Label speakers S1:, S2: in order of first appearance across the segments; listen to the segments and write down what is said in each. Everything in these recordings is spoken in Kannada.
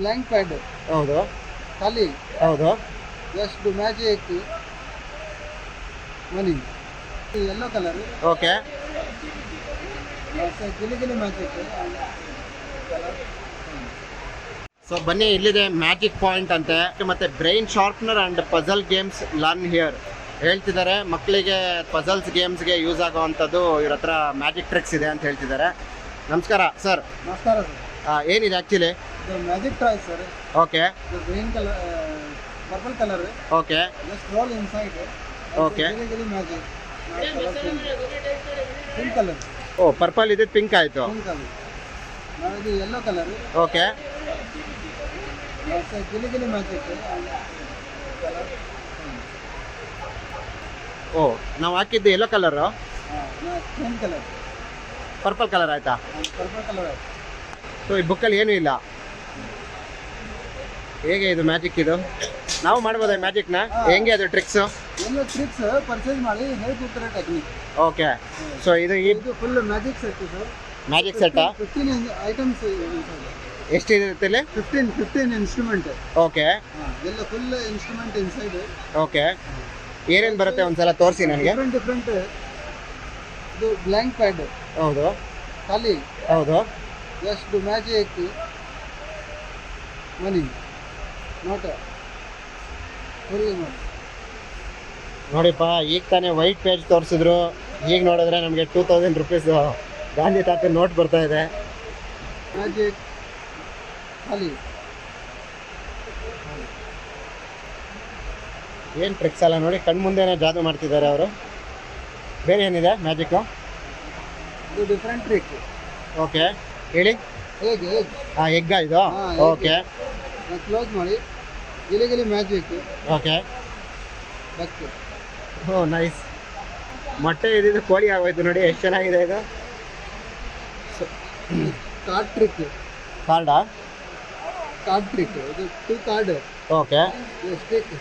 S1: ಬ್ಲ್ಯಾಂಕ್ ಪ್ಯಾಡ್
S2: ಹೌದು.
S1: ಖಾಲಿ.
S2: ಹೌದು.
S1: ಎಷ್ಟು magic money. Yellow colour
S2: okay
S1: ಗಿಲಿ ಗಿಲಿ ಮ್ಯಾಜಿಕ್
S2: ಸೊ ಬನ್ನಿ ಇಲ್ಲಿದೆ ಮ್ಯಾಜಿಕ್ ಪಾಯಿಂಟ್ ಅಂತೆ. ಮತ್ತೆ brain sharpener and puzzle games learn here ಹೇಳ್ತಿದ್ದಾರೆ ಮಕ್ಕಳಿಗೆ ಪಜಲ್ಸ್ ಗೇಮ್ಸ್ಗೆ ಯೂಸ್ ಆಗೋವಂಥದ್ದು ಇವ್ರ ಹತ್ರ ಮ್ಯಾಜಿಕ್ ಟ್ರಿಕ್ಸ್ ಇದೆ ಅಂತ ಹೇಳ್ತಿದ್ದಾರೆ. ನಮಸ್ಕಾರ ಸರ್
S1: ನಮಸ್ಕಾರ ಸರ್
S2: ಏನಿದೆ actually
S1: magic toy sir.
S2: Okay
S1: green colour purple colour
S2: okay
S1: just roll inside okay magic pink colour
S2: oh purple ಇದೆ ಪಿಂಕ್ ಆಯಿತು.
S1: ಪಿಂಕ್ ಕಲರ್ ನಾವು ಇದು ಯೆಲ್ಲೋ ಕಲರ್
S2: ಓಕೆ
S1: ಗಿಲಿ ಗಿಲಿ ಮ್ಯಾಜಿಕ್
S2: ಓ ನಾವು ಹಾಕಿದ್ದು yellow colour
S1: pink colour
S2: purple colour ಆಯ್ತಾ?
S1: ಪರ್ಪಲ್ ಕಲರ್
S2: ಸೊ ಈ ಬುಕ್ಕಲ್ಲಿ ಏನೂ ಇಲ್ಲ? ಹೇಗೆ ಇದು ಮ್ಯಾಜಿಕ್ ಇದು? ನಾವು ಮಾಡ್ಬೋದಾ ಮ್ಯಾಜಿಕ್ನ ಹೆಂಗೆ ಅದು ಟ್ರಿಕ್ಸು
S1: ಎಲ್ಲ ಟ್ರಿಕ್ಸ್ ಪರ್ಚೇಸ್ ಮಾಡಿ ಹೇಳ್ಕೊಡ್ತಾರೆ ಟೆಕ್ನಿಕ್
S2: ಓಕೆ ಸೊ ಇದು ಈ
S1: ಇದು full magic set sir
S2: magic ಸೆಟ್ಟಾ
S1: fifteen items
S2: ಎಷ್ಟಿರುತ್ತೆ ಇಲ್ಲಿ?
S1: ಫಿಫ್ಟೀನ್ ಫಿಫ್ಟೀನ್ ಇನ್ಸ್ಟ್ರೂಮೆಂಟ್
S2: ಓಕೆ
S1: ಎಲ್ಲ ಫುಲ್ ಇನ್ಸ್ಟ್ರೂಮೆಂಟ್ ಇನ್ಸೈಡ್
S2: ಓಕೆ ಏನೇನು ಬರುತ್ತೆ ಒಂದ್ಸಲ ತೋರಿಸಿ ನನಗೆ.
S1: ಡಿಫ್ರೆಂಟ್ ಡಿಫ್ರೆಂಟ್ ಇದು ಬ್ಲ್ಯಾಂಕ್ ಪ್ಯಾಡ್
S2: ಹೌದು.
S1: ಖಾಲಿ.
S2: ಹೌದು.
S1: ಎಷ್ಟು ಮ್ಯಾಜಿಕ್ ಮನಿ ನೋಟ ಫುಲ್ ನೋಟ್
S2: ನೋಡಿಪ್ಪ ಈಗ ತಾನೇ ವೈಟ್ ಪೇಜ್ ತೋರಿಸಿದ್ರು. ಈಗ ನೋಡಿದ್ರೆ ನಮಗೆ ಟೂ ತೌಸಂಡ್ ರುಪೀಸ್ ಗಾಂಧಿ ತಾತ ನೋಟ್ ಬರ್ತಾ ಇದೆ.
S1: ಮ್ಯಾಜಿಕ್ ಖಾಲಿ.
S2: ಏನು ಟ್ರಿಕ್ಸ್ ಅಲ್ಲ ನೋಡಿ ಕಣ್ಣು ಮುಂದೆನೇ ಜಾದು ಮಾಡ್ತಿದ್ದಾರೆ ಅವರು. ಬೇರೆ ಏನಿದೆ ಮ್ಯಾಜಿಕ್ಕು
S1: ಇದು ಡಿಫ್ರೆಂಟ್ ಟ್ರಿಕ್
S2: ಓಕೆ ಹೇಳಿ.
S1: ಹೇಗೆ
S2: ಹಾಂ ಎಗ್ಗ ಇದು? ಓಕೆ
S1: ಕ್ಲೋಸ್ ಮಾಡಿ ಗಿಲಿ ಗಿಲಿ ಮ್ಯಾಜಿಕ್
S2: ಓಕೆ
S1: ಬಕ್
S2: ಓ ನೈಸ್ ಮೊಟ್ಟೆ ಇದ್ದಿದ್ದು ಕೋಳಿ ಆಗೋಯ್ತು ನೋಡಿ ಎಷ್ಟು ಚೆನ್ನಾಗಿದೆ ಇದು.
S1: ಕಾರ್ಡ್ ಟ್ರಿಕ್
S2: ಕಾರ್ಡಾ
S1: ಕಾರ್ಡ್ ಟ್ರಿಕ್ ಇದು ಟೂ ಕಾರ್ಡ್
S2: ಓಕೆ
S1: ಸ್ಟಿಕ್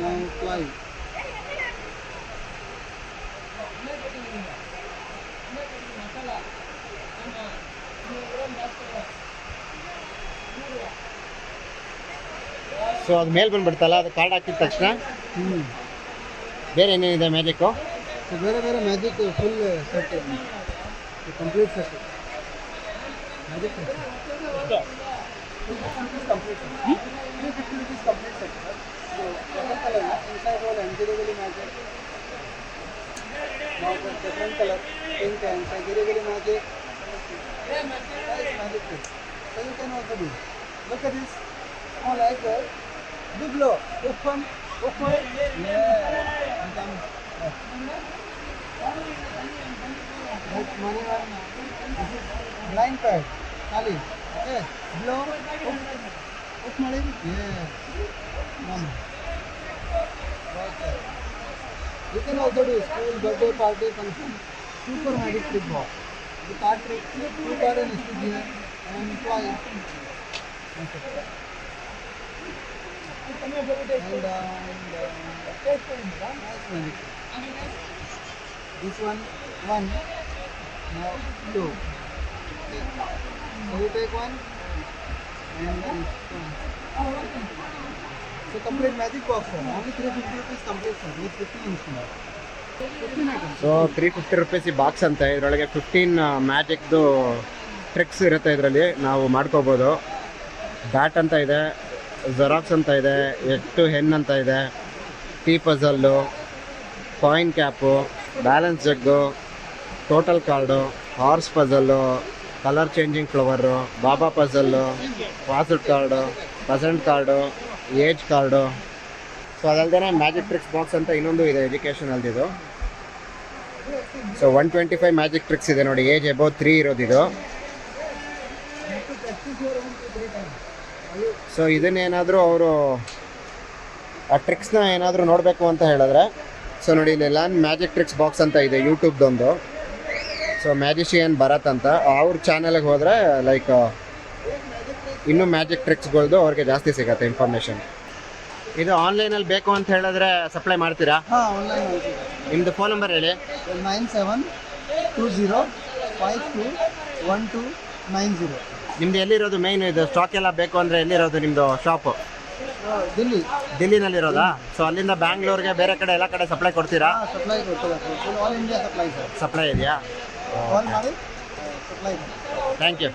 S1: ನಾವು ಫ್ಲೈ
S2: ಸೊ ಅದು ಮೇಲೆ ಬಂದ್ಬಿಡ್ತಲ್ಲ ಅದು ಕಾರ್ಡ್ ಹಾಕಿದ ತಕ್ಷಣ?
S1: ಹ್ಞೂ
S2: ಬೇರೆ ಏನೇನಿದೆ ಮ್ಯಾಜಿಕ್ಕು
S1: ಸೊ ಬೇರೆ ಬೇರೆ magic full set complete set magic complete complete set colour magic different pink and Giri Giri magic magic. Look at this. Small like that. Big blow. Open. Open. Yeah. And money one. This is blind pad. Kali. Okay. Blow. Off. Off Yeah. Mom. Okay. You can also do school, birthday party, function. Super magic trick box. The card trick, two card and stick here and fly. This one, one. Now two. So you take one and then one. So complete magic box sir. Only 350 rupees complete sir. With 15 instruments. 15 items.
S2: So three fifty rupees ಈ ಬಾಕ್ಸ್ ಅಂತ ಇದರೊಳಗೆ ಫಿಫ್ಟೀನ್ ಮ್ಯಾಜಿಕ್ದು ಟ್ರಿಕ್ಸ್ ಇರುತ್ತೆ ಇದರಲ್ಲಿ ನಾವು ಮಾಡ್ಕೋಬೋದು ಬ್ಯಾಟ್ ಅಂತ ಇದೆ ಜೆರಾಕ್ಸ್ ಅಂತ ಇದೆ, ಎಟ್ಟು ಹೆನ್ ಅಂತ ಇದೆ T puzzle coin cap balance jug total card horse puzzle colour changing flower ಬಾಬಾ puzzle past card present card age card so ಅದಲ್ಲದೆ ಮ್ಯಾಜಿಕ್ ಟ್ರಿಕ್ಸ್ ಬಾಕ್ಸ್ ಅಂತ ಇನ್ನೊಂದು ಇದೆ ಎಜುಕೇಷನಲ್ದಿದು so one twenty five magic tricks ಇದೆ ನೋಡಿ ಏಜ್ ಅಬೌವ್ ತ್ರೀ ಇರೋದಿದು. ಸೊ ಇದನ್ನೇನಾದರೂ ಅವರು ಆ ಟ್ರಿಕ್ಸ್ನ ಏನಾದರೂ ನೋಡಬೇಕು ಅಂತ ಹೇಳಿದ್ರೆ ಸೊ ನೋಡಿ ಇಲ್ಲಿ ಲ್ಯಾನ್ ಮ್ಯಾಜಿಕ್ ಟ್ರಿಕ್ಸ್ ಬಾಕ್ಸ್ ಅಂತ ಇದೆ ಯೂಟ್ಯೂಬ್ದೊಂದು ಸೊ ಮ್ಯಾಜಿಷಿಯನ್ ಭರತ್ ಅಂತ. ಅವ್ರ ಚಾನಲ್ಗೆ ಹೋದರೆ ಲೈಕ್ ಇನ್ನೂ ಮ್ಯಾಜಿಕ್ ಟ್ರಿಕ್ಸ್ಗಳ್ದು ಅವ್ರಿಗೆ ಜಾಸ್ತಿ ಸಿಗುತ್ತೆ ಇನ್ಫಾರ್ಮೇಷನ್ ಇದು ಆನ್ಲೈನಲ್ಲಿ ಬೇಕು ಅಂತ ಹೇಳಿದ್ರೆ ಸಪ್ಲೈ ಮಾಡ್ತೀರಾ? ನಿಮ್ಮದು ಫೋನ್ ನಂಬರ್ ಹೇಳಿ.
S1: Nine seven two zero five two one two nine zero
S2: ನಿಮ್ದು ಎಲ್ಲಿರೋದು ಮೈನ್ ಇದು ಸ್ಟಾಕ್ ಎಲ್ಲ ಬೇಕು ಅಂದರೆ ಎಲ್ಲಿರೋದು ನಿಮ್ಮದು ಶಾಪು
S1: ದಿಲ್ಲಿ.
S2: ದಿಲ್ಲಿನಲ್ಲಿರೋದಾ? ಸೊ ಅಲ್ಲಿಂದ ಬ್ಯಾಂಗ್ಳೂರ್ಗೆ ಬೇರೆ ಕಡೆ ಎಲ್ಲ ಕಡೆ ಸಪ್ಲೈ ಕೊಡ್ತೀರಾ?
S1: ಸಪ್ಲೈ ಕೊಡ್ತದೆ full all India supply sir
S2: supply ಇದೆಯಾ?
S1: ಕಾಲ್ ಮಾಡಿ ಸಪ್ಲೈ
S2: ಥ್ಯಾಂಕ್ ಯು